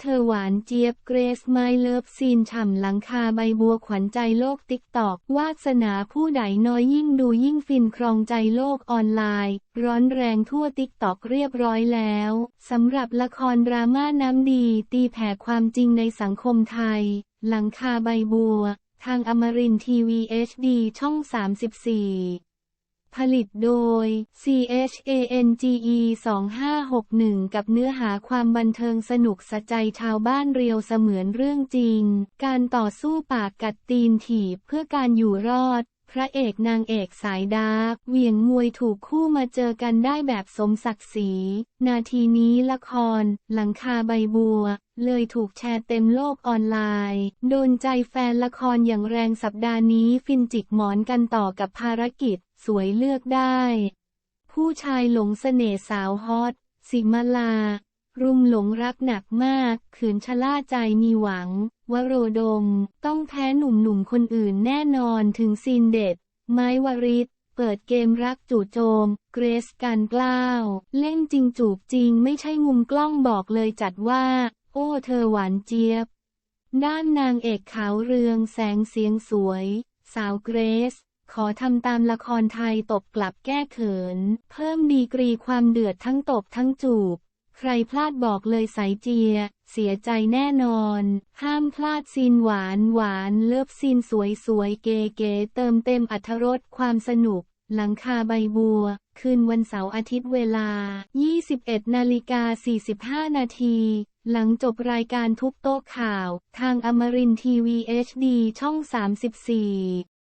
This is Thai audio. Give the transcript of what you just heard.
เธอหวานเจี๊ยบเกรซไมเลิฟซีนฉ่ำหลังคาใบบัวขวัญใจโลกติ๊กตอกวาสนาผู้ใดน้อยยิ่งดูยิ่งฟินครองใจโลกออนไลน์ ร้อนแรงทั่วติ๊กตอกเรียบร้อยแล้วสำหรับละครดราม่าน้ำดี ตีแผ่ความจริงในสังคมไทย หลังคาใบบัว ทางอมรินทีวี HD ช่อง 34 ผลิตโดย CHANGE 2561 กับเนื้อหาความบันเทิงสนุกสะใจชาวบ้านเรียวเสมือนเรื่องจริง การต่อสู้ปากกัดตีนถีบเพื่อการอยู่รอด พระเอกนางเอกสายดาร์กเหวี่ยงมวยถูกคู่มาเจอกันได้แบบสมศักดิ์ศรี นาทีนี้ละคร หลังคาใบบัว เลยถูกแชร์เต็มโลกออนไลน์ โดนใจแฟนละครอย่างแรงสัปดาห์นี้ฟินจิกหมอนกันต่อกับภารกิจ สวยเลือกได้ ผู้ชายหลงเสน่ห์สาวฮอต สิมาลา รุมหลงรักหนักมาก ขืนชะล่าใจมีหวัง วโรดม ต้องแพ้หนุ่มๆคนอื่นแน่นอนถึงซีนเด็ด ไม้วริศเปิดเกมรักจู่โจม เกรซการกล้าว เล่นจริงจูบจริงไม่ใช่งุมกล้องบอกเลยจัดว่า โอ้เธอหวานเจี๊ยบ ด้านนางเอกขาวเรืองแสงเสียงสวย สาวเกรซขอทำตามละครไทยตบกลับแก้เขิน เพิ่มดีกรีความเดือดทั้งตบทั้งจูบ ใครพลาดบอกเลยสายเจีย เสียใจแน่นอน ห้ามพลาดซีนหวานหวานเลิฟซีนสวยสวยเก๋เก๋เติมเต็มอัธรสความสนุก หลังคาใบบัว คืนวันเสาร์อาทิตย์เวลา 21นาฬิกา45 นาทีหลังจบรายการทุกโต๊ะข่าว ทางอมรินทีวี HD ช่อง 34